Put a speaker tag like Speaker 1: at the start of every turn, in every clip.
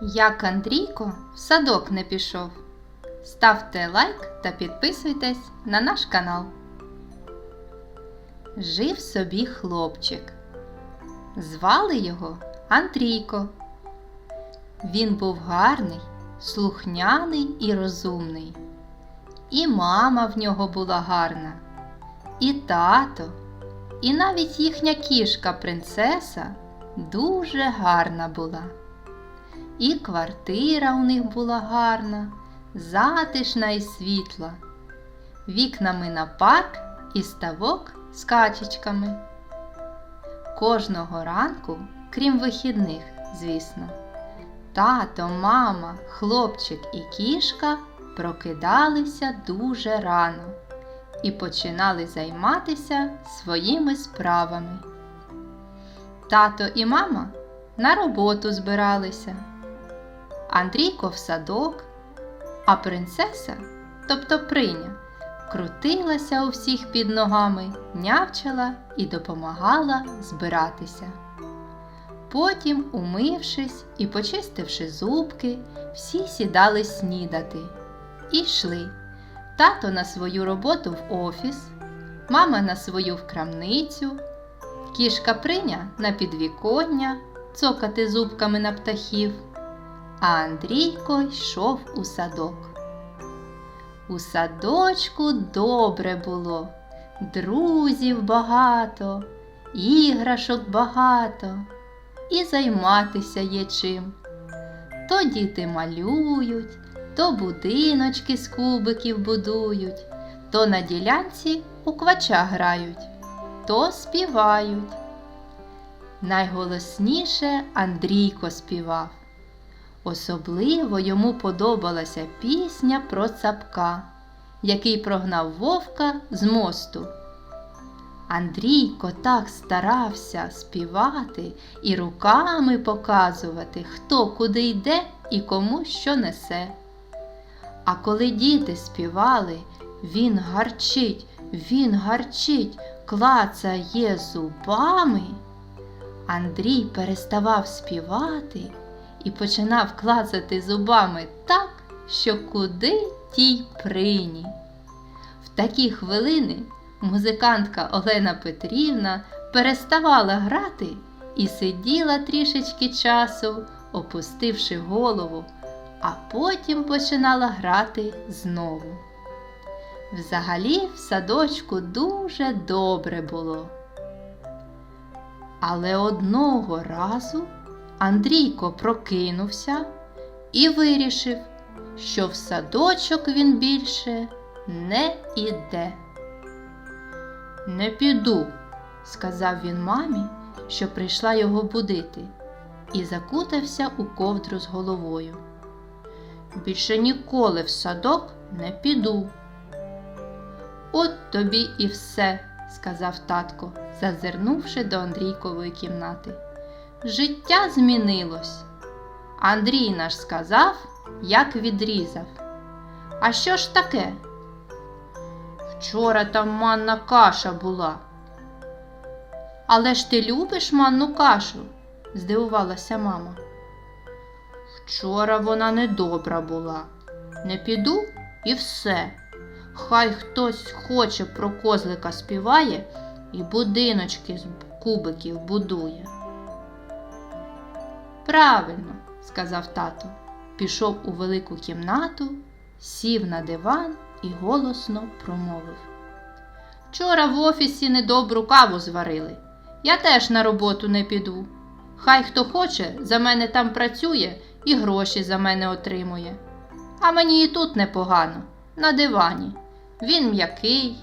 Speaker 1: Як Андрійко в садок не пішов. Ставте лайк та підписуйтесь на наш канал. Жив собі хлопчик. Звали його Андрійко. Він був гарний, слухняний і розумний. І мама в нього була гарна, і тато, і навіть їхня кішка принцеса дуже гарна була. І квартира у них була гарна, затишна і світла, вікнами на парк і ставок з качечками. Кожного ранку, крім вихідних, звісно, тато, мама, хлопчик і кішка прокидалися дуже рано і починали займатися своїми справами. Тато і мама на роботу збиралися. Андрійко в садок, а принцеса, тобто приня, крутилася у всіх під ногами, нявчала і допомагала збиратися. Потім, умившись і почистивши зубки, всі сідали снідати і йшли. Тато на свою роботу в офіс, мама на свою в крамницю, кішка приня на підвіконня, цокати зубками на птахів а Андрійко йшов у садок. У садочку добре було, друзів багато, іграшок багато, і займатися є чим. То діти малюють, то будиночки з кубиків будують, то на ділянці у квача грають, то співають. Найголосніше Андрійко співав. Особливо йому подобалася пісня про цапка, який прогнав вовка з мосту. Андрійко так старався співати і руками показувати, хто куди йде і кому що несе. А коли діти співали, він гарчить, він гарчить, клацає зубами. Андрій переставав співати і починав клацати зубами так, що куди тій прині. В такі хвилини музикантка Олена Петрівна переставала грати і сиділа трішечки часу, опустивши голову, а потім починала грати знову. Взагалі в садочку дуже добре було. Але одного разу Андрійко прокинувся і вирішив, що в садочок він більше не іде. Не піду, сказав він мамі, що прийшла його будити, і закутався у ковдру з головою. Більше ніколи в садок не піду. От тобі і все, сказав татко, зазирнувши до Андрійкової кімнати життя змінилось. Андрій наш сказав, як відрізав. А що ж таке? Вчора там манна каша була. Але ж ти любиш манну кашу? здивувалася мама. Вчора вона недобра була. Не піду і все. Хай хтось хоче про козлика співає і будиночки з кубиків будує. Правильно, сказав тато, пішов у велику кімнату, сів на диван і голосно промовив. Вчора в офісі недобру каву зварили. Я теж на роботу не піду. Хай хто хоче, за мене там працює і гроші за мене отримує. А мені і тут непогано, на дивані. Він м'який.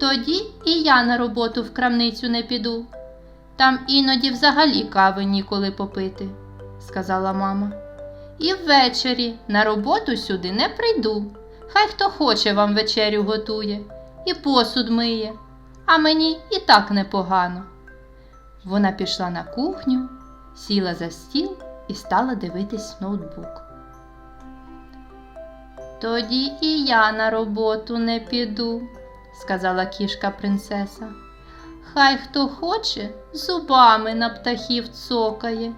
Speaker 1: Тоді і я на роботу в крамницю не піду. Там іноді взагалі кави ніколи попити, сказала мама. І ввечері на роботу сюди не прийду. Хай хто хоче вам вечерю готує і посуд миє, а мені і так непогано. Вона пішла на кухню, сіла за стіл і стала дивитись ноутбук. Тоді і я на роботу не піду, сказала кішка принцеса. Хай хто хоче, зубами на птахів цокає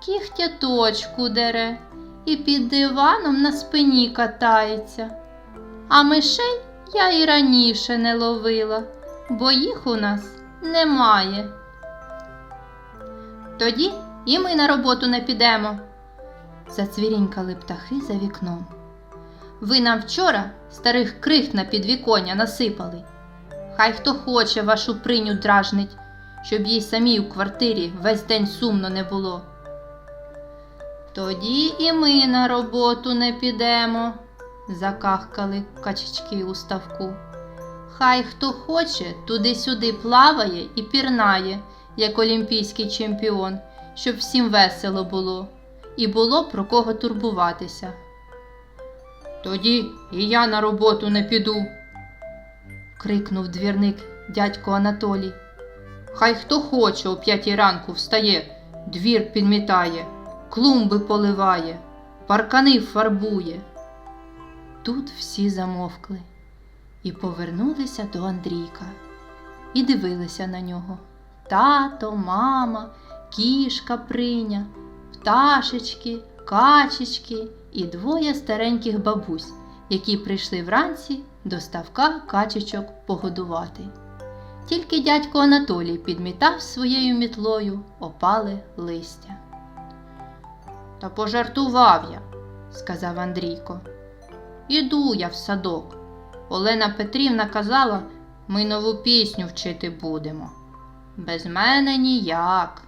Speaker 1: кігтя точку дере і під диваном на спині катається. А мишей я і раніше не ловила, бо їх у нас немає. Тоді і ми на роботу не підемо. Зацвірінькали птахи за вікном. Ви нам вчора старих крихт на підвіконня насипали. Хай хто хоче вашу приню дражнить, щоб їй самій у квартирі весь день сумно не було. Тоді і ми на роботу не підемо, закахкали качечки у ставку. Хай хто хоче, туди-сюди плаває і пірнає, як олімпійський чемпіон, щоб всім весело було, і було про кого турбуватися. Тоді і я на роботу не піду, крикнув двірник дядько Анатолій. Хай хто хоче о п'ятій ранку встає, двір підмітає, клумби поливає, паркани фарбує. Тут всі замовкли і повернулися до Андрійка і дивилися на нього. Тато, мама, кішка приня, пташечки, качечки і двоє стареньких бабусь, які прийшли вранці до ставка качечок погодувати. Тільки дядько Анатолій підмітав своєю мітлою опале листя. Та пожартував я, сказав Андрійко. Іду я в садок. Олена Петрівна казала, ми нову пісню вчити будемо. Без мене ніяк.